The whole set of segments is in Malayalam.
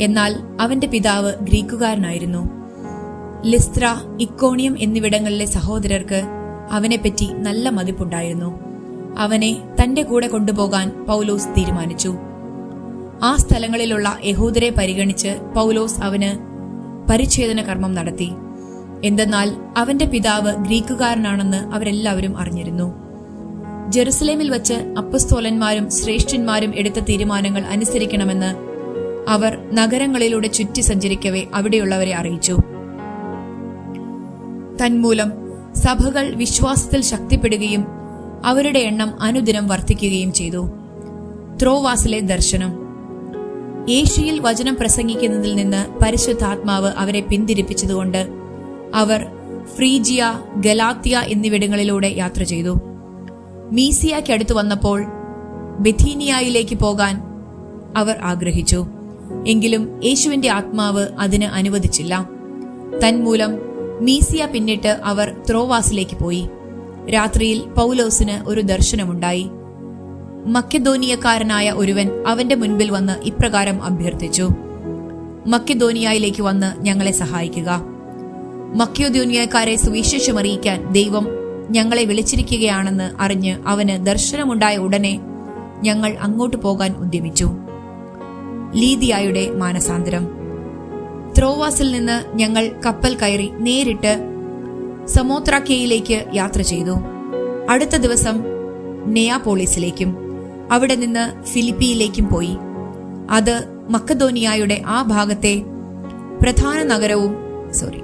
എന്നാൽ അവന്റെ പിതാവ് ഗ്രീക്കുകാരനായിരുന്നു. ലിസ്ത്ര ഇക്കോണിയം എന്നിവിടങ്ങളിലെ സഹോദരർക്ക് അവനെപ്പറ്റി നല്ല മതിപ്പുണ്ടായിരുന്നു. അവനെ തന്റെ കൂടെ കൊണ്ടുപോകാൻ പൗലോസ് തീരുമാനിച്ചു. ആ സ്ഥലങ്ങളിലുള്ള യഹൂദരെ പരിഗണിച്ച് പൗലോസ് അവന് പരിച്ഛേദന കർമ്മം നടത്തി. എന്തെന്നാൽ അവന്റെ പിതാവ് ഗ്രീക്കുകാരനാണെന്ന് അവരെല്ലാവരും അറിഞ്ഞിരുന്നു. ജെറുസലേമിൽ വച്ച് അപ്പസ്തോലന്മാരും ശ്രേഷ്ഠന്മാരും എടുത്ത തീരുമാനങ്ങൾ അനുസരിക്കണമെന്ന് അവർ നഗരങ്ങളിലൂടെ ചുറ്റി സഞ്ചരിക്കവേ അവിടെയുള്ളവരെ അറിയിച്ചു. തന്മൂലം സഭകൾ വിശ്വാസത്തിൽ ശക്തിപ്പെടുകയും അവരുടെ എണ്ണം അനുദിനം വർദ്ധിക്കുകയും ചെയ്തു. ത്രോവാസിലെ ദർശനം. ഏഷ്യയിൽ വചനം പ്രസംഗിക്കുന്നതിൽ നിന്ന് പരിശുദ്ധാത്മാവ് അവരെ പിന്തിരിപ്പിച്ചതുകൊണ്ട് അവർ ഫ്രീജിയ ഗലാത്തിയ എന്നിവിടങ്ങളിലൂടെ യാത്ര ചെയ്തു. മീസിയയ്ക്കടുത്ത് വന്നപ്പോൾ ബെഥീനിയയിലേക്ക് പോകാൻ അവർ ആഗ്രഹിച്ചു. എങ്കിലും യേശുവിന്റെ ആത്മാവ് അതിന് അനുവദിച്ചില്ല. തന്മൂലം മീസിയ പിന്നിട്ട് അവർ ത്രോവാസിലേക്ക് പോയി. രാത്രിയിൽ പൗലോസിന് ഒരു ദർശനമുണ്ടായി. മക്കധോനിയക്കാരനായ ഒരുവൻ അവന്റെ മുൻപിൽ വന്ന് ഇപ്രകാരം അഭ്യർത്ഥിച്ചു. മക്കധോനിയയിലേക്ക് വന്ന് ഞങ്ങളെ സഹായിക്കുക. മക്കയോദ്യോനിയക്കാരെ സുവിശേഷം അറിയിക്കാൻ ദൈവം ഞങ്ങളെ വിളിച്ചിരിക്കുകയാണെന്ന് അറിഞ്ഞ് അവന് ദർശനമുണ്ടായ ഉടനെ ഞങ്ങൾ അങ്ങോട്ട് പോകാൻ ഉദ്യമിച്ചു. ലീദിയായുടെ മാനസാന്തരം. ത്രോവാസിൽ നിന്ന് ഞങ്ങൾ കപ്പൽ കയറി നേരിട്ട് സമോത്രാക്കിയയിലേക്ക് യാത്ര ചെയ്തു. അടുത്ത ദിവസം നെയാപോളിസിലേക്കും അവിടെ നിന്ന് ഫിലിപ്പിയിലേക്കും പോയി. അത് മക്കദോനിയായുടെ ആ ഭാഗത്തെ പ്രധാന നഗരവും സോറി.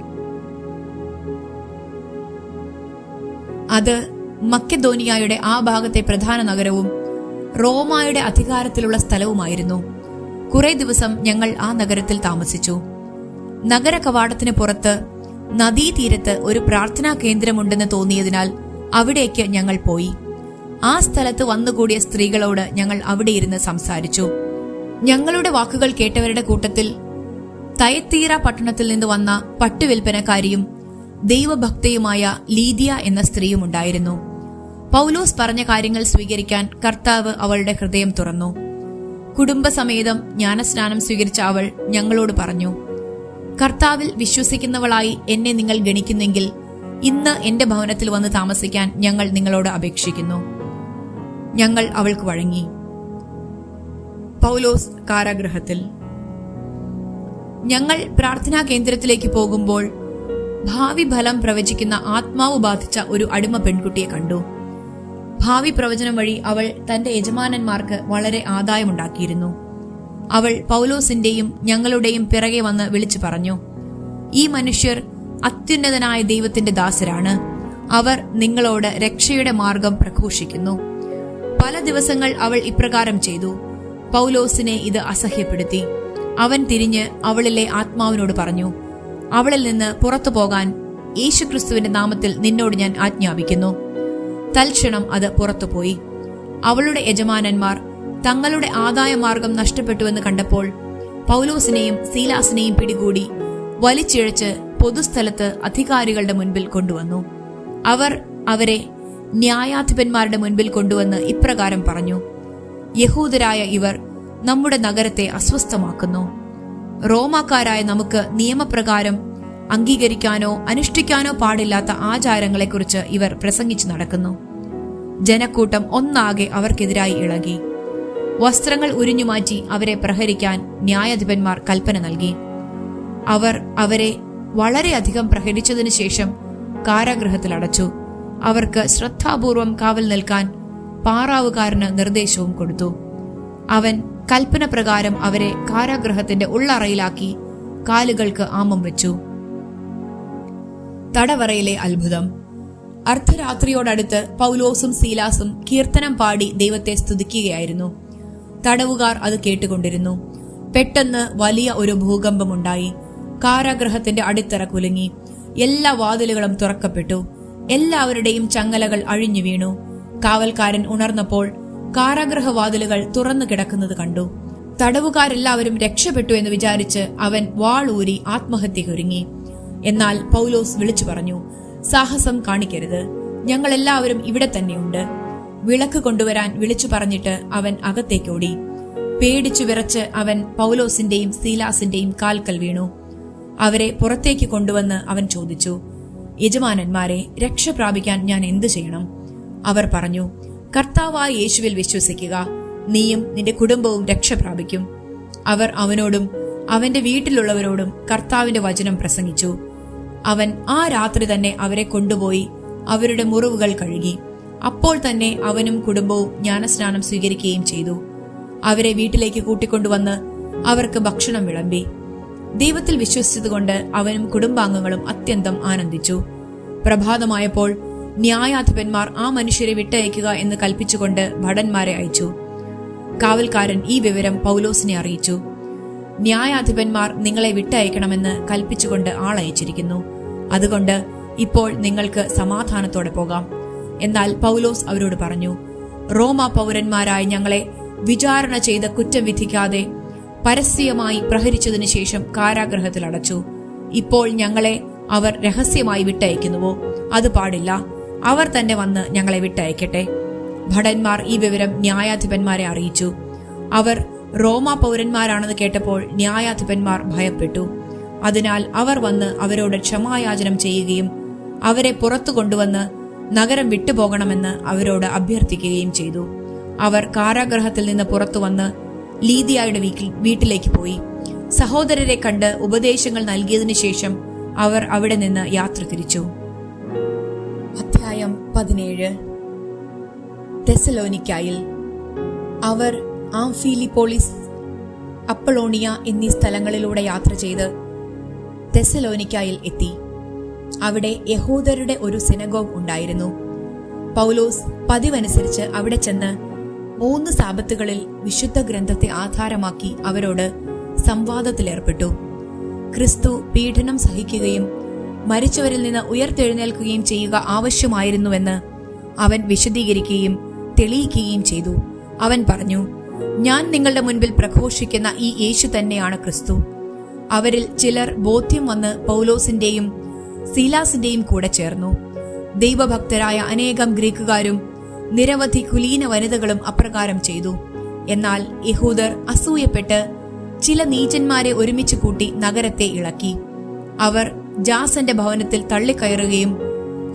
അത് മക്കദോനിയായുടെ ആ ഭാഗത്തെ പ്രധാന നഗരവും റോമായുടെ അധികാരത്തിലുള്ള സ്ഥലവുമായിരുന്നു. കുറെ ദിവസം ഞങ്ങൾ ആ നഗരത്തിൽ താമസിച്ചു. നഗര കവാടത്തിന് പുറത്ത് നദീതീരത്ത് ഒരു പ്രാർത്ഥനാ കേന്ദ്രമുണ്ടെന്ന് തോന്നിയതിനാൽ അവിടേക്ക് ഞങ്ങൾ പോയി. ആ സ്ഥലത്ത് വന്നുകൂടിയ സ്ത്രീകളോട് ഞങ്ങൾ അവിടെ ഇരുന്ന് സംസാരിച്ചു. ഞങ്ങളുടെ വാക്കുകൾ കേട്ടവരുടെ കൂട്ടത്തിൽ തയത്തീറ പട്ടണത്തിൽ നിന്ന് വന്ന പട്ടുവിൽപ്പനക്കാരിയും ദൈവഭക്തയുമായ ലീദിയ എന്ന സ്ത്രീയും ഉണ്ടായിരുന്നു. പൗലോസ് പറഞ്ഞ കാര്യങ്ങൾ സ്വീകരിക്കാൻ കർത്താവ് അവളുടെ ഹൃദയം തുറന്നു. കുടുംബസമേതം ജ്ഞാനസ്നാനം സ്വീകരിച്ച അവൾ ഞങ്ങളോട് പറഞ്ഞു കർത്താവിൽ വിശ്വസിക്കുന്നവളായി എന്നെ നിങ്ങൾ ഗണിക്കുന്നെങ്കിൽ ഇന്ന് എന്റെ ഭവനത്തിൽ വന്ന് താമസിക്കാൻ ഞങ്ങൾ നിങ്ങളോട് അപേക്ഷിക്കുന്നു. ഞങ്ങൾ അവൾക്ക് വഴങ്ങി. പൗലോസ് കാരാഗ്രഹത്തിൽ ഞങ്ങൾ പ്രാർത്ഥനാ കേന്ദ്രത്തിലേക്ക് പോകുമ്പോൾ ഭാവി ഫലം പ്രവചിക്കുന്ന ആത്മാവ് ബാധിച്ച ഒരു അടിമ പെൺകുട്ടിയെ കണ്ടു. ഭാവി പ്രവചനം വഴി അവൾ തന്റെ യജമാനന്മാർക്ക് വളരെ ആദായമുണ്ടാക്കിയിരുന്നു. അവൾ പൗലോസിന്റെയും ഞങ്ങളുടെയും പിറകെ വന്ന് വിളിച്ചു പറഞ്ഞു ഈ മനുഷ്യർ അത്യുന്നതനായ ദൈവത്തിന്റെ ദാസരാണ്. അവർ നിങ്ങളോട് രക്ഷയുടെ മാർഗം പ്രഘോഷിക്കുന്നു. പല ദിവസങ്ങൾ അവൾ ഇപ്രകാരം ചെയ്തു പൗലോസിനെ ഇത് അസഹ്യപ്പെടുത്തി. അവൻ തിരിഞ്ഞ് അവളിലെ ആത്മാവിനോട് പറഞ്ഞു അവളിൽ നിന്ന് പുറത്തു പോകാൻ യേശുക്രിസ്തുവിന്റെ നാമത്തിൽ നിന്നോട് ഞാൻ ആജ്ഞാപിക്കുന്നു. തൽക്ഷണം അത് പുറത്തുപോയി. അവളുടെ യജമാനന്മാർ തങ്ങളുടെ ആദായമാർഗം നഷ്ടപ്പെട്ടുവെന്ന് കണ്ടപ്പോൾ പൗലോസിനെയും സീലാസിനെയും പിടികൂടി വലിച്ചിഴച്ച് പൊതുസ്ഥലത്ത് അധികാരികളുടെ മുൻപിൽ കൊണ്ടുവന്നു. അവർ അവരെ ന്യായാധിപന്മാരുടെ മുൻപിൽ കൊണ്ടുവന്ന് ഇപ്രകാരം പറഞ്ഞു യഹൂദരായ ഇവർ നമ്മുടെ നഗരത്തെ അസ്വസ്ഥമാക്കുന്നു. റോമാക്കാരായ നമുക്ക് നിയമപ്രകാരം അംഗീകരിക്കാനോ അനുഷ്ഠിക്കാനോ പാടില്ലാത്ത ആചാരങ്ങളെക്കുറിച്ച് ഇവർ പ്രസംഗിച്ചു നടക്കുന്നു. ജനക്കൂട്ടം ഒന്നാകെ അവർക്കെതിരായി ഇളകി. വസ്ത്രങ്ങൾ ഉരിഞ്ഞുമാറ്റി അവരെ പ്രഹരിക്കാൻ ന്യായാധിപന്മാർ കൽപ്പന നൽകി. അവർ അവരെ വളരെയധികം പ്രഹരിച്ചതിനു ശേഷം കാരാഗൃഹത്തിൽ അടച്ചു. അവർക്ക് ശ്രദ്ധാപൂർവം കാവൽ നിൽക്കാൻ പാറാവുകാരന് നിർദ്ദേശവും കൊടുത്തു. അവൻ കൽപ്പന പ്രകാരം അവരെ കാരാഗൃഹത്തിന്റെ ഉള്ളറയിലാക്കി കാലുകൾക്ക് ആമം വെച്ചു. തടവറയിലെ അത്ഭുതം. അർദ്ധരാത്രിയോടടുത്ത് പൗലോസും സീലാസും കീർത്തനം പാടി ദൈവത്തെ സ്തുതിക്കുകയായിരുന്നു. തടവുകാർ അത് കേട്ടുകൊണ്ടിരുന്നു. പെട്ടെന്ന് വലിയ ഒരു ഭൂകമ്പമുണ്ടായി. കാരാഗ്രഹത്തിന്റെ അടിത്തറ കുലുങ്ങി. എല്ലാ വാതിലുകളും തുറക്കപ്പെട്ടു. എല്ലാവരുടെയും ചങ്ങലകൾ അഴിഞ്ഞു വീണു. കാവൽക്കാരൻ ഉണർന്നപ്പോൾ കാരാഗ്രഹ വാതിലുകൾ തുറന്നു കിടക്കുന്നത് കണ്ടു. തടവുകാരെല്ലാവരും രക്ഷപ്പെട്ടു എന്ന് വിചാരിച്ച് അവൻ വാളൂരി ആത്മഹത്യ ഒരുങ്ങി. എന്നാൽ പൗലോസ് വിളിച്ചു പറഞ്ഞു സാഹസം കാണിക്കരുത്. ഞങ്ങൾ എല്ലാവരും ഇവിടെ തന്നെയുണ്ട്. വിളക്ക് കൊണ്ടുവരാൻ വിളിച്ചു പറഞ്ഞിട്ട് അവൻ അകത്തേക്കോടി പേടിച്ചു വിറച്ച് അവൻ പൗലോസിന്റെയും സീലാസിന്റെയും കാൽക്കൽ വീണു. അവരെ പുറത്തേക്ക് കൊണ്ടുവന്ന് അവൻ ചോദിച്ചു യജമാനന്മാരെ രക്ഷ പ്രാപിക്കാൻ ഞാൻ എന്തു ചെയ്യണം? അവർ പറഞ്ഞു കർത്താവായ യേശുവിൽ വിശ്വസിക്കുക. നീയും നിന്റെ കുടുംബവും രക്ഷ പ്രാപിക്കും. അവർ അവനോടും അവന്റെ വീട്ടിലുള്ളവരോടും കർത്താവിന്റെ വചനം പ്രസംഗിച്ചു. അവൻ ആ രാത്രി തന്നെ അവരെ കൊണ്ടുപോയി അവരുടെ മുറിവുകൾ കഴുകി. അപ്പോൾ തന്നെ അവനും കുടുംബവും ജ്ഞാനസ്നാനം സ്വീകരിക്കുകയും ചെയ്തു. അവരെ വീട്ടിലേക്ക് കൂട്ടിക്കൊണ്ടുവന്ന് അവർക്ക് ഭക്ഷണം വിളമ്പി. ദൈവത്തിൽ വിശ്വസിച്ചതുകൊണ്ട് അവനും കുടുംബാംഗങ്ങളും അത്യന്തം ആനന്ദിച്ചു. പ്രഭാതമായപ്പോൾ ന്യായാധിപന്മാർ ആ മനുഷ്യരെ വിട്ടയക്കുക എന്ന് കൽപ്പിച്ചുകൊണ്ട് ഭടന്മാരെ അയച്ചു. കാവൽക്കാരൻ ഈ വിവരം പൗലോസിനെ അറിയിച്ചു. ന്യായാധിപന്മാർ നിങ്ങളെ വിട്ടയക്കണമെന്ന് കൽപ്പിച്ചുകൊണ്ട് ആളയച്ചിരിക്കുന്നു. അതുകൊണ്ട് ഇപ്പോൾ നിങ്ങൾക്ക് സമാധാനത്തോടെ പോകാം. എന്നാൽ പൗലോസ് അവരോട് പറഞ്ഞു റോമ പൗരന്മാരായ ഞങ്ങളെ വിചാരണ ചെയ്ത കുറ്റം വിധിക്കാതെ പരസ്യമായി പ്രഹരിച്ചതിനു ശേഷം കാരാഗ്രഹത്തിൽ അടച്ചു. ഇപ്പോൾ ഞങ്ങളെ അവർ രഹസ്യമായി വിട്ടയക്കുന്നുവോ? അത് പാടില്ല. അവർ തന്നെ വന്ന് ഞങ്ങളെ വിട്ടയക്കട്ടെ. ഭടന്മാർ ഈ വിവരം ന്യായാധിപന്മാരെ അറിയിച്ചു. അവർ റോമ പൗരന്മാരാണെന്ന് കേട്ടപ്പോൾ ന്യായാധിപന്മാർ ഭയപ്പെട്ടു. അതിനാൽ അവർ വന്ന് അവരോട് ക്ഷമായാചനം ചെയ്യുകയും അവരെ പുറത്തു കൊണ്ടുവന്ന് നഗരം വിട്ടുപോകണമെന്ന് അവരോട് അഭ്യർത്ഥിക്കുകയും ചെയ്തു. അവർ കാരാഗ്രഹത്തിൽ നിന്ന് പുറത്തു വന്ന് ലീദിയായുടെ വീട്ടിലേക്ക് പോയി. സഹോദരരെ കണ്ട് ഉപദേശങ്ങൾ നൽകിയതിനു ശേഷം അവർ അവിടെ നിന്ന് യാത്ര തിരിച്ചു. അധ്യായം പതിനേഴ്. തെസലോനിക്കായിൽ അവർ ആംഫിലിപ്പോളിസ് അപ്പളോണിയ എന്നീ സ്ഥലങ്ങളിലൂടെ യാത്ര ചെയ്ത് തെസലോനിക്കായിൽ എത്തി. അവിടെ യഹൂദരുടെ ഒരു സിനഗോഗ് ഉണ്ടായിരുന്നു. പൗലോസ് പതിവനുസരിച്ച് അവിടെ ചെന്ന് മൂന്ന് സാപത്തുകളിൽ വിശുദ്ധ ഗ്രന്ഥത്തെ ആധാരമാക്കി അവരോട് സംവാദത്തിലേർപ്പെട്ടു. ക്രിസ്തു പീഡനം സഹിക്കുകയും മരിച്ചവരിൽ നിന്ന് ഉയർത്തെഴുന്നേൽക്കുകയും ചെയ്യുക ആവശ്യമായിരുന്നുവെന്ന് അവൻ വിശദീകരിക്കുകയും തെളിയിക്കുകയും ചെയ്തു. അവൻ പറഞ്ഞു ഞാൻ നിങ്ങളുടെ മുൻപിൽ പ്രഘോഷിക്കുന്ന ഈ യേശു തന്നെയാണ് ക്രിസ്തു. അവരിൽ ചിലർ ബോധ്യം വന്ന് പൗലോസിന്റെയും സീലാസിന്റെയും കൂടെ ചേർന്നു. ദൈവഭക്തരായ അനേകം ഗ്രീക്കുകാരും നിരവധി കുലീന വനിതകളും അപ്രകാരം ചെയ്തു. എന്നാൽ യഹൂദർ അസൂയപ്പെട്ട് ചില നീചന്മാരെ ഒരുമിച്ച് കൂട്ടി നഗരത്തെ ഇളക്കി. അവർ ജാസന്റെ ഭവനത്തിൽ തള്ളിക്കയറുകയും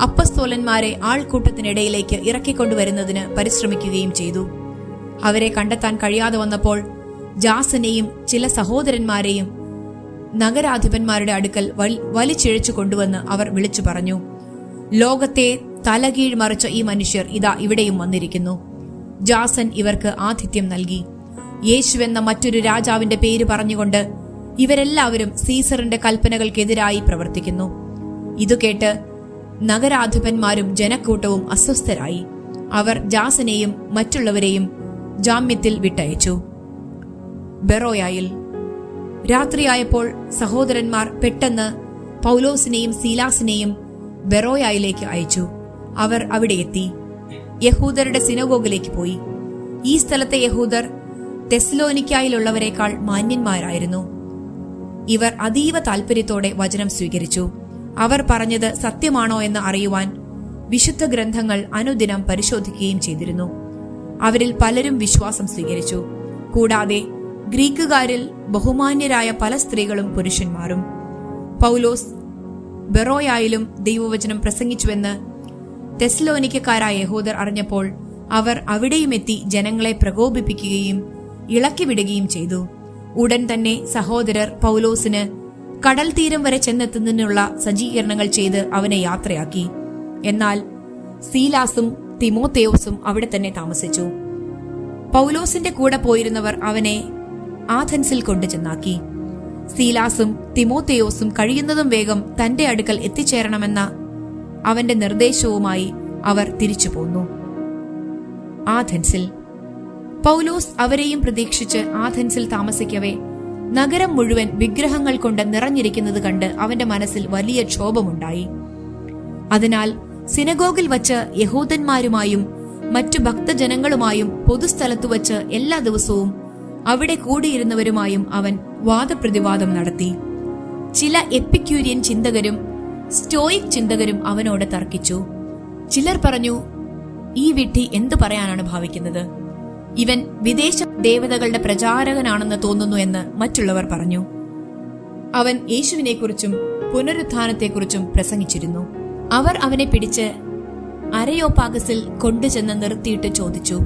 അപ്പസ്തോലന്മാരെ ആൾക്കൂട്ടത്തിനിടയിലേക്ക് ഇറക്കിക്കൊണ്ടുവരുന്നതിന് പരിശ്രമിക്കുകയും ചെയ്തു. അവരെ കണ്ടെത്താൻ കഴിയാതെ വന്നപ്പോൾ ജാസനെയും ചില സഹോദരന്മാരെയും നഗരാധിപന്മാരുടെ അടുക്കൽ വലിച്ചിഴച്ചു കൊണ്ടുവന്ന് അവർ വിളിച്ചു പറഞ്ഞു ലോകത്തെ തലകീഴ് മറിച്ച ഈ മനുഷ്യർ ഇതാ ഇവിടെയും വന്നിരിക്കുന്നു. ജാസൻ ഇവർക്ക് ആതിഥ്യം നൽകി. യേശു എന്ന മറ്റൊരു രാജാവിന്റെ പേര് പറഞ്ഞുകൊണ്ട് ഇവരെല്ലാവരും സീസറിന്റെ കൽപ്പനകൾക്കെതിരായി പ്രവർത്തിക്കുന്നു. ഇതു കേട്ട് നഗരാധിപന്മാരും ജനക്കൂട്ടവും അസ്വസ്ഥരായി. അവർ ജാസനെയും മറ്റുള്ളവരെയും ജാമ്യത്തിൽ വിട്ടയച്ചു. ബെറോയായിൽ രാത്രിയായപ്പോൾ സഹോദരന്മാർ പെട്ടെന്ന് പൗലോസിനെയും സീലാസിനെയും ബെറോയായിലേക്ക് അയച്ചു. അവർ അവിടെ എത്തി. യഹൂദരുടെ സിനഗോഗിലേക്ക് പോയി. ഈ സ്ഥലത്തെ യഹൂദർ തെസ്ലോനിക്കായിലുള്ളവരെക്കാൾ മാന്യന്മാരായിരുന്നു. ഇവർ അതീവ താൽപര്യത്തോടെ വചനം സ്വീകരിച്ചു. അവർ പറഞ്ഞത് സത്യമാണോ എന്ന് അറിയുവാൻ വിശുദ്ധ ഗ്രന്ഥങ്ങൾ അനുദിനം പരിശോധിക്കുകയും ചെയ്തിരുന്നു. അവരിൽ പലരും വിശ്വാസം സ്വീകരിച്ചു. കൂടാതെ ഗ്രീക്കുകാരിൽ ബഹുമാന്യരായ പല സ്ത്രീകളും പുരുഷന്മാരും. പൗലോസ് ബെറോയായാലും ദൈവവചനം പ്രസംഗിച്ചുവെന്ന് തെസ്ലോനിക്കാരായ യഹോദർ അറിഞ്ഞപ്പോൾ അവർ അവിടെയും എത്തി ജനങ്ങളെ പ്രകോപിപ്പിക്കുകയും ഇളക്കിവിടുകയും ചെയ്തു. ഉടൻ തന്നെ സഹോദരർ പൗലോസിന് കടൽ തീരം വരെ ചെന്നെത്തുന്നതിനുള്ള സജ്ജീകരണങ്ങൾ ചെയ്ത് അവനെ യാത്രയാക്കി. എന്നാൽ സീലാസും തിമോത്തേയോസും അവിടെ തന്നെ താമസിച്ചു. പൗലോസിന്റെ കൂടെ പോയിരുന്നവർ അവനെ ആഥൻസിൽ കൊണ്ടു ചെന്നാക്കി. സീലാസും തിമോത്തേയോസും കഴിയുന്നതും വേഗം തന്റെ അടുക്കൽ എത്തിച്ചേരണമെന്ന അവന്റെ നിർദ്ദേശവുമായി അവർ തിരിച്ചു പോന്നു. ആഥൻസിൽ പൗലോസ് അവരെയും പ്രതീക്ഷിച്ച് ആഥൻസിൽ താമസിക്കവേ നഗരം മുഴുവൻ വിഗ്രഹങ്ങൾ കൊണ്ട് നിറഞ്ഞിരിക്കുന്നത് കണ്ട് അവന്റെ മനസ്സിൽ വലിയ ക്ഷോഭമുണ്ടായി. അതിനാൽ സിനഗോഗിൽ വച്ച് യഹൂദന്മാരുമായും മറ്റു ഭക്തജനങ്ങളുമായും പൊതുസ്ഥലത്തു വച്ച് എല്ലാ ദിവസവും അവിടെ കൂടിയിരുന്നവരുമായും അവൻ വാദപ്രതിവാദം നടത്തി. ചില എപ്പിക്യൂരിയൻ ചിന്തകരും സ്റ്റോയിക് ചിന്തകരും അവനോട് തർക്കിച്ചു. ചിലർ പറഞ്ഞു ഈ വിഡ്ഢി എന്തു പറയാനാണ് ഭാവിക്കുന്നത്? ഇവൻ വിദേശ ദേവതകളുടെ പ്രചാരകനാണെന്ന് തോന്നുന്നു എന്ന് മറ്റുള്ളവർ പറഞ്ഞു. അവൻ യേശുവിനെക്കുറിച്ചും പുനരുത്ഥാനത്തെക്കുറിച്ചും പ്രസംഗിച്ചിരുന്നു. അവർ അവനെ പിടിച്ച് അരയോപാഗസിൽ കൊണ്ടുചെന്ന് നിർത്തിയിട്ട് ചോദിച്ചു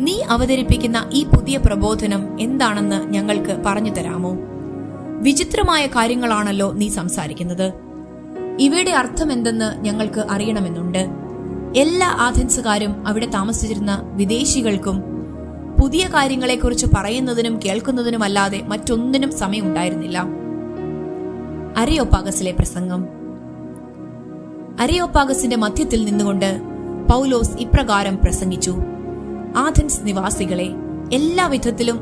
നീ അവതരിപ്പിക്കുന്ന ഈ പുതിയ പ്രബോധനം എന്താണെന്ന് ഞങ്ങൾക്ക് പറഞ്ഞു തരാമോ? വിചിത്രമായ കാര്യങ്ങളാണല്ലോ നീ സംസാരിക്കുന്നത്. ഇവയുടെ അർത്ഥം എന്തെന്ന് ഞങ്ങൾക്ക് അറിയണമെന്നുണ്ട്. എല്ലാ ആഥൻസുകാരും അവിടെ താമസിച്ചിരുന്ന വിദേശികൾക്കും പുതിയ കാര്യങ്ങളെക്കുറിച്ച് പറയുന്നതിനും കേൾക്കുന്നതിനുമല്ലാതെ മറ്റൊന്നിനും സമയമുണ്ടായിരുന്നില്ല. അരയോപ്പാഗസിലെ പ്രസംഗം. അരയോപ്പാഗസിന്റെ മധ്യത്തിൽ നിന്നുകൊണ്ട് പൗലോസ് ഇപ്രകാരം പ്രസംഗിച്ചു. ആഥൻസ് നിവാസികളെ എല്ലാ വിധത്തിലും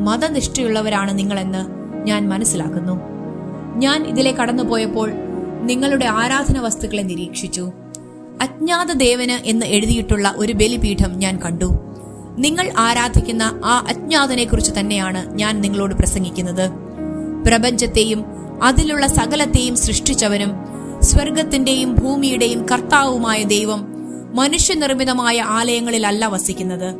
മതനിഷ്ഠയുള്ളവരാണ് നിങ്ങളെന്ന് ഞാൻ മനസ്സിലാക്കുന്നു. ഞാൻ ഇതിലെ കടന്നുപോയപ്പോൾ നിങ്ങളുടെ ആരാധന വസ്തുക്കളെ നിരീക്ഷിച്ചു. അജ്ഞാത ദേവന് എന്ന് എഴുതിയിട്ടുള്ള ഒരു ബലിപീഠം ഞാൻ കണ്ടു. നിങ്ങൾ ആരാധിക്കുന്ന ആ അജ്ഞാതനെക്കുറിച്ച് തന്നെയാണ് ഞാൻ നിങ്ങളോട് പ്രസംഗിക്കുന്നത്. പ്രപഞ്ചത്തെയും അതിലുള്ള സകലത്തെയും സൃഷ്ടിച്ചവനും സ്വർഗത്തിന്റെയും ഭൂമിയുടെയും കർത്താവുമായ ദൈവം മനുഷ്യനിർമ്മിതമായ ആലയങ്ങളിലല്ല വസിക്കുന്നത്.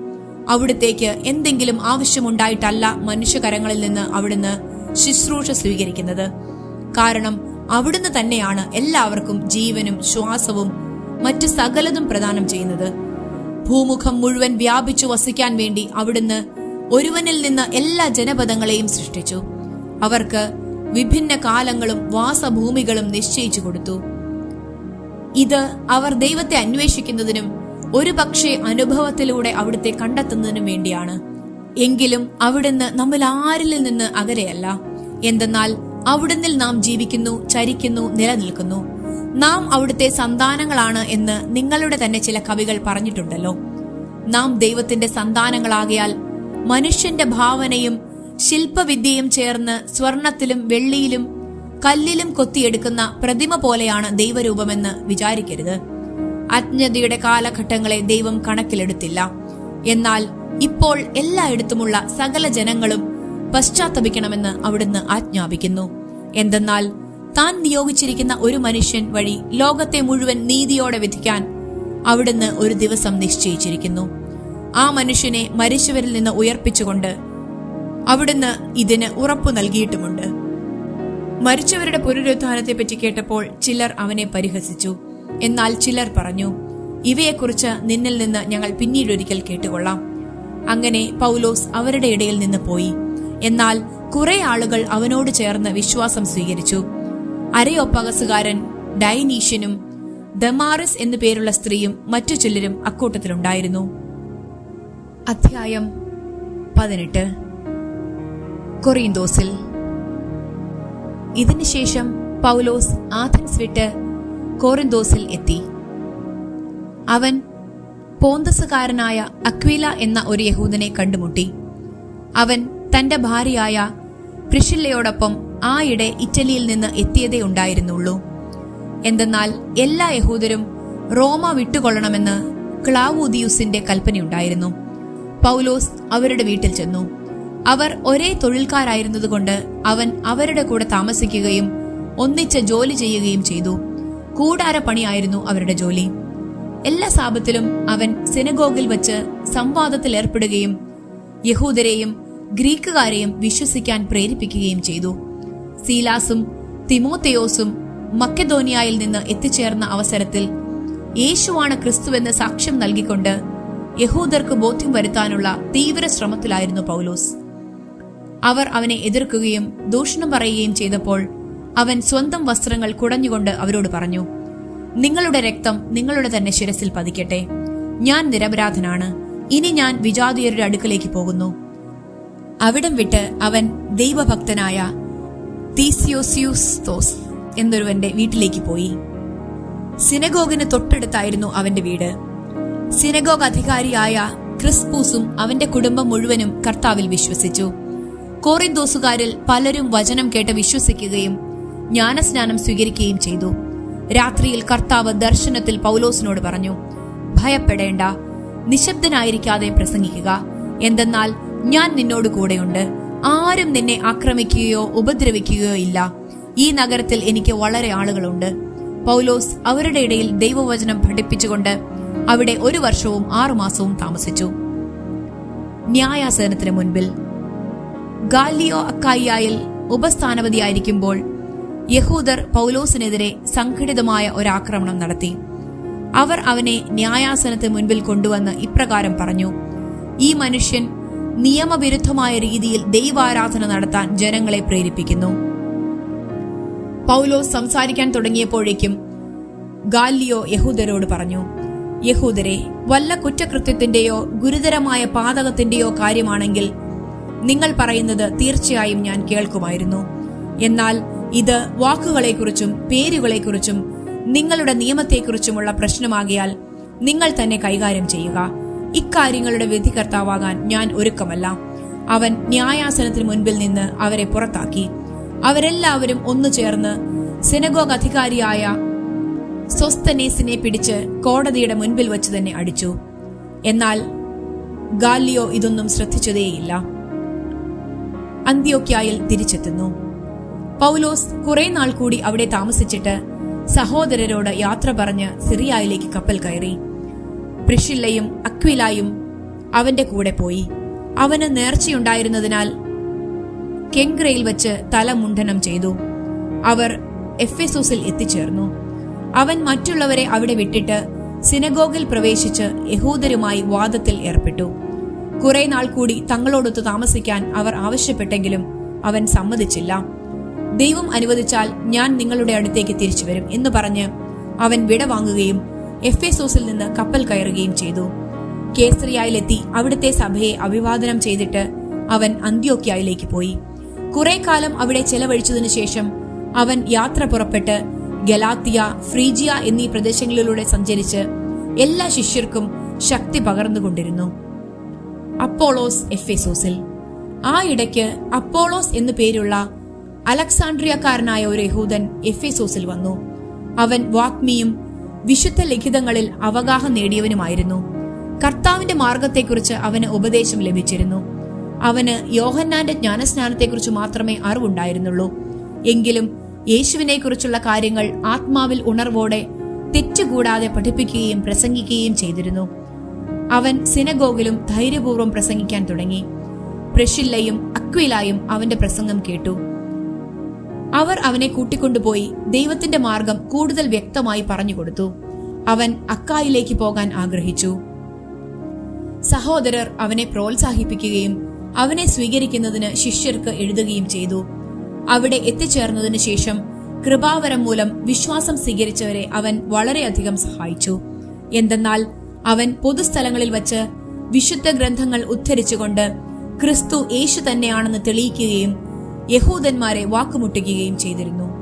അവിടുത്തേക്ക് എന്തെങ്കിലും ആവശ്യമുണ്ടായിട്ടല്ല മനുഷ്യകരങ്ങളിൽ നിന്ന് അവിടുന്ന് ശുശ്രൂഷ സ്വീകരിക്കുന്നത്. കാരണം അവിടുന്ന് തന്നെയാണ് എല്ലാവർക്കും ജീവനും ശ്വാസവും മറ്റ് സകലതും പ്രദാനം ചെയ്യുന്നത്. ഭൂമുഖം മുഴുവൻ വ്യാപിച്ചു വസിക്കാൻ വേണ്ടി അവിടുന്ന് ഒരുവനിൽ നിന്ന് എല്ലാ ജനപദങ്ങളെയും സൃഷ്ടിച്ചു. അവർക്ക് വിഭിന്ന കാലങ്ങളും വാസഭൂമികളും നിശ്ചയിച്ചു കൊടുത്തു. ഇത് അവർ ദൈവത്തെ അന്വേഷിക്കുന്നതിനും ഒരു പക്ഷേ അനുഭവത്തിലൂടെ അവിടുത്തെ കണ്ടെത്തുന്നതിനും വേണ്ടിയാണ്. എങ്കിലും അവിടുന്ന് നമ്മൾ ആരിൽ നിന്ന് അകലെയല്ല. എന്തെന്നാൽ അവിടുന്ന് നാം ജീവിക്കുന്നു ചരിക്കുന്നു നിലനിൽക്കുന്നു. നാം അവിടുത്തെ സന്താനങ്ങളാണ് എന്ന് നിങ്ങളുടെ തന്നെ ചില കവികൾ പറഞ്ഞിട്ടുണ്ടല്ലോ. നാം ദൈവത്തിന്റെ സന്താനങ്ങളാകയാൽ മനുഷ്യന്റെ ഭാവനയും ശില്പവിദ്യയും ചേർന്ന് സ്വർണത്തിലും വെള്ളിയിലും കല്ലിലും കൊത്തിയെടുക്കുന്ന പ്രതിമ പോലെയാണ് ദൈവരൂപമെന്ന് വിചാരിക്കരുത്. അജ്ഞതയുടെ കാലഘട്ടങ്ങളെ ദൈവം കണക്കിലെടുത്തില്ല. എന്നാൽ ഇപ്പോൾ എല്ലായിടത്തുമുള്ള സകല ജനങ്ങളും പശ്ചാത്തപിക്കണമെന്ന് അവിടുന്ന് ആജ്ഞാപിക്കുന്നു. എന്തെന്നാൽ താൻ നിയോഗിച്ചിരിക്കുന്ന ഒരു മനുഷ്യൻ വഴി ലോകത്തെ മുഴുവൻ നീതിയോടെ വിധിക്കാൻ അവിടുന്ന് ഒരു ദിവസം നിശ്ചയിച്ചിരിക്കുന്നു. ആ മനുഷ്യനെ മരിച്ചവരിൽ നിന്ന് ഉയർപ്പിച്ചുകൊണ്ട് അവിടുന്ന് ഇതിന് ഉറപ്പു നൽകിയിട്ടുമുണ്ട്. മരിച്ചവരുടെ പുനരുദ്ധാനത്തെപ്പറ്റി പറ്റി കേട്ടപ്പോൾ ചിലർ അവനെ പരിഹസിച്ചു. എന്നാൽ ചിലർ പറഞ്ഞു ഇവയെക്കുറിച്ച് നിന്നിൽ നിന്ന് ഞങ്ങൾ പിന്നീടൊരിക്കൽ കേട്ടുകൊള്ളാം. അങ്ങനെ പൗലോസ് അവരുടെ ഇടയിൽ നിന്ന് പോയി. എന്നാൽ കുറെ ആളുകൾ അവനോട് ചേർന്ന് വിശ്വാസം സ്വീകരിച്ചു. അരയൊപ്പകസുകാരൻ ഡൈനീഷ്യനും ദമാറിസ് എന്നു പേരുള്ള സ്ത്രീയും മറ്റു ചിലരും അക്കൂട്ടത്തിലുണ്ടായിരുന്നു. അധ്യായം പതിനെട്ട്. കൊറിയന്തോസിൽ ഇതിനുശേഷം പൗലോസ് ആഥൻസ് വിട്ട് കോറിന്തോസിൽ എത്തി. അവൻ പോന്തസുകാരനായ അക്വീല എന്ന ഒരു യഹൂദനെ കണ്ടുമുട്ടി. അവൻ തന്റെ ഭാര്യയായ പ്രിഷില്ലയോടൊപ്പം ആയിടെ ഇറ്റലിയിൽ നിന്ന് എത്തിയതേ ഉണ്ടായിരുന്നുള്ളൂ. എന്തെന്നാൽ എല്ലാ യഹൂദരും റോമ വിട്ടുകൊള്ളണമെന്ന് ക്ലാവൂദിയൂസിന്റെ കൽപ്പനയുണ്ടായിരുന്നു. പൗലോസ് അവരുടെ വീട്ടിൽ ചെന്നു. അവർ ഒരേ തൊഴിൽക്കാരായിരുന്നതുകൊണ്ട് അവൻ അവരുടെ കൂടെ താമസിക്കുകയും ഒന്നിച്ച് ജോലി ചെയ്യുകയും ചെയ്തു. കൂടാര പണിയായിരുന്നു അവരുടെ ജോലി. എല്ലാ സാപത്തിലും അവൻ സിനഗോഗിൽ വച്ച് സംവാദത്തിൽ ഏർപ്പെടുകയും യഹൂദരെയും ഗ്രീക്കുകാരെയും വിശ്വസിക്കാൻ പ്രേരിപ്പിക്കുകയും ചെയ്തു. സീലാസും തിമോത്തയോസും മക്കദോനിയയിൽ നിന്ന് എത്തിച്ചേർന്ന അവസരത്തിൽ യേശുവാണ് ക്രിസ്തുവെന്ന് സാക്ഷ്യം നൽകിക്കൊണ്ട് യഹൂദർക്ക് ബോധ്യം വരുത്താനുള്ള തീവ്ര ശ്രമത്തിലായിരുന്നു പൗലോസ്. അവർ അവനെ എതിർക്കുകയും ദൂഷണം പറയുകയും ചെയ്തപ്പോൾ അവൻ സ്വന്തം വസ്ത്രങ്ങൾ കുടഞ്ഞുകൊണ്ട് അവരോട് പറഞ്ഞു നിങ്ങളുടെ രക്തം നിങ്ങളുടെ തന്നെ ശിരസിൽ പതിക്കട്ടെ. ഞാൻ നിരപരാധനാണ്. ഇനി ഞാൻ വിജാതീയരുടെ അടുക്കലേക്ക് പോകുന്നു. അവിടം വിട്ട് അവൻ ദൈവഭക്തനായ തീസിയോസിയുസ്തോസ് എന്നൊരുവന്റെ വീട്ടിലേക്ക് പോയി. സിനഗോഗിന് തൊട്ടടുത്തായിരുന്നു അവന്റെ വീട്. സിനഗോഗ് അധികാരിയായ ക്രിസ്പൂസും അവന്റെ കുടുംബം മുഴുവനും കർത്താവിൽ വിശ്വസിച്ചു. കോറിന്തോസുകാരിൽ പലരും വചനം കേട്ട് വിശ്വസിക്കുകയും ജ്ഞാനസ്നാനം സ്വീകരിക്കുകയും ചെയ്തു. രാത്രിയിൽ കർത്താവ് ദർശനത്തിൽ പൗലോസിനോട് പറഞ്ഞു ഭയപ്പെടേണ്ട നിശബ്ദനായിരിക്കാതെ പ്രസംഗിക്കുക. എന്തെന്നാൽ ഞാൻ നിന്നോട് കൂടെയുണ്ട്. ആരും നിന്നെ ആക്രമിക്കുകയോ ഉപദ്രവിക്കുകയോ ഇല്ല. ഈ നഗരത്തിൽ എനിക്ക് വളരെ ആളുകളുണ്ട്. പൗലോസ് അവരുടെ ഇടയിൽ ദൈവവചനം പഠിപ്പിച്ചുകൊണ്ട് അവിടെ ഒരു വർഷവും ആറുമാസവും താമസിച്ചു. ന്യായാസനത്തിന് മുൻപിൽ ഗാലിയോ അക്കായിയായിൽ ഉപസ്ഥാനപതിയായിരിക്കുമ്പോൾ യഹൂദർ പൗലോസിനെതിരെ സംഘടിതമായ ഒരാക്രമണം നടത്തി. അവർ അവനെ ന്യായാസനത്തെ മുൻപിൽ കൊണ്ടുവന്ന് ഇപ്രകാരം പറഞ്ഞു ഈ മനുഷ്യൻ നിയമവിരുദ്ധമായ രീതിയിൽ ദൈവാരാധന നടത്താൻ ജനങ്ങളെ പ്രേരിപ്പിക്കുന്നു. പൗലോസ് സംസാരിക്കാൻ തുടങ്ങിയപ്പോഴേക്കും ഗാലിയോ യഹൂദരോട് പറഞ്ഞു യഹൂദരെ വല്ല കുറ്റകൃത്യത്തിന്റെയോ ഗുരുതരമായ പാതകത്തിന്റെയോ കാര്യമാണെങ്കിൽ നിങ്ങൾ പറയുന്നത് തീർച്ചയായും ഞാൻ കേൾക്കുമായിരുന്നു. എന്നാൽ ഇത് വാക്കുകളെക്കുറിച്ചും പേരുകളെക്കുറിച്ചും നിങ്ങളുടെ നിയമത്തെക്കുറിച്ചുമുള്ള പ്രശ്നമാകിയാൽ നിങ്ങൾ തന്നെ കൈകാര്യം ചെയ്യുക. ഇക്കാര്യങ്ങളുടെ വിധികർത്താവാകാൻ ഞാൻ ഒരുക്കമല്ല. അവൻ ന്യായാസനത്തിന് മുൻപിൽ നിന്ന് അവരെ പുറത്താക്കി. അവരെല്ലാവരും ഒന്നു ചേർന്ന് സെനഗോഗ് അധികാരിയായ സ്വസ്തനേസിനെ പിടിച്ച് കോടതിയുടെ മുൻപിൽ വച്ച് തന്നെ അടിച്ചു. എന്നാൽ ഗാലിയോ ഇതൊന്നും ശ്രദ്ധിച്ചതേയില്ല. അന്ത്യോക്യായിൽ തിരിച്ചെത്തുന്നു. പൗലോസ് കുറെ നാൾ കൂടി അവിടെ താമസിച്ചിട്ട് സഹോദരരോട് യാത്ര പറഞ്ഞ് സിറിയായിലേക്ക് കപ്പൽ കയറി. പ്രിഷില്ലയും അക്വിലായും അവന്റെ കൂടെ പോയി. അവന് നേർച്ചയുണ്ടായിരുന്നതിനാൽ കെങ്ക്രയിൽ വെച്ച് തല മുണ്ഡനം ചെയ്തു. അവർ എഫെസോസിൽ എത്തിച്ചേർന്നു. അവൻ മറ്റുള്ളവരെ അവിടെ വിട്ടിട്ട് സിനഗോഗിൽ പ്രവേശിച്ച് യഹൂദരുമായി വാദത്തിൽ ഏർപ്പെട്ടു. കുറെ നാൾ കൂടി തങ്ങളോടൊത്ത് താമസിക്കാൻ അവർ ആവശ്യപ്പെട്ടെങ്കിലും അവൻ സമ്മതിച്ചില്ല. ദൈവം അനുവദിച്ചാൽ ഞാൻ നിങ്ങളുടെ അടുത്തേക്ക് തിരിച്ചു വരും എന്ന് പറഞ്ഞ് അവൻ വിട വാങ്ങുകയും എസോസിൽ നിന്ന് കപ്പൽ കയറുകയും ചെയ്തു. കേസറിയായിലെത്തി അവിടുത്തെ സഭയെ അഭിവാദനം ചെയ്തിട്ട് അവൻ അന്ത്യോക്യായിലേക്ക് പോയി. കുറെ കാലം അവിടെ ചെലവഴിച്ചതിനു ശേഷം അവൻ യാത്ര പുറപ്പെട്ട് ഗലാത്തിയ ഫ്രീജിയ എന്നീ പ്രദേശങ്ങളിലൂടെ സഞ്ചരിച്ച് എല്ലാ ശിഷ്യർക്കും ശക്തി പകർന്നുകൊണ്ടിരുന്നു. അപ്പോളോസ് എഫേസോസിൽ. ആ ഇടയ്ക്ക് അപ്പോളോസ് എന്നു പേരുള്ള അലക്സാണ്ട്രിയക്കാരനായ ഒരു യഹൂദൻ എഫേസോസിൽ വന്നു. അവൻ വാഗ്മിയും വിശുദ്ധ ലിഖിതങ്ങളിൽ അവഗാഹം നേടിയവനുമായിരുന്നു. കർത്താവിന്റെ മാർഗത്തെക്കുറിച്ച് അവന് ഉപദേശം ലഭിച്ചിരുന്നു. അവന് യോഹന്നാന്റെ ജ്ഞാനസ്നാനത്തെക്കുറിച്ച് മാത്രമേ അറിവുണ്ടായിരുന്നുള്ളൂ. എങ്കിലും യേശുവിനെക്കുറിച്ചുള്ള കാര്യങ്ങൾ ആത്മാവിൽ ഉണർവോടെ തെറ്റുകൂടാതെ പഠിപ്പിക്കുകയും പ്രസംഗിക്കുകയും ചെയ്തിരുന്നു. അവൻ സിനഗോഗിലും ധൈര്യപൂർവം പ്രസംഗിക്കാൻ തുടങ്ങി. പ്രഷില്ലയും അക്വിലായും അവന്റെ പ്രസംഗം കേട്ടു. അവർ അവനെ കൂട്ടിക്കൊണ്ടുപോയി ദൈവത്തിന്റെ മാർഗം കൂടുതൽ വ്യക്തമായി പറഞ്ഞുകൊടുത്തു. അവൻ അക്കായിലേക്ക് പോകാൻ ആഗ്രഹിച്ചു. സഹോദരർ അവനെ പ്രോത്സാഹിപ്പിക്കുകയും അവനെ സ്വീകരിക്കുന്നതിന് ശിഷ്യർക്ക് എഴുതുകയും ചെയ്തു. അവിടെ എത്തിച്ചേർന്നതിനു ശേഷം കൃപാവരം മൂലം വിശ്വാസം സ്വീകരിച്ചവരെ അവൻ വളരെയധികം സഹായിച്ചു. എന്തെന്നാൽ അവൻ പൊതുസ്ഥലങ്ങളിൽ വച്ച് വിശുദ്ധ ഗ്രന്ഥങ്ങൾ ഉദ്ധരിച്ചുകൊണ്ട് ക്രിസ്തു യേശു തന്നെയാണെന്ന് തെളിയിക്കുകയും യഹൂദന്മാരെ വാക്കുമുട്ടിക്കുകയും ചെയ്തിരുന്നു.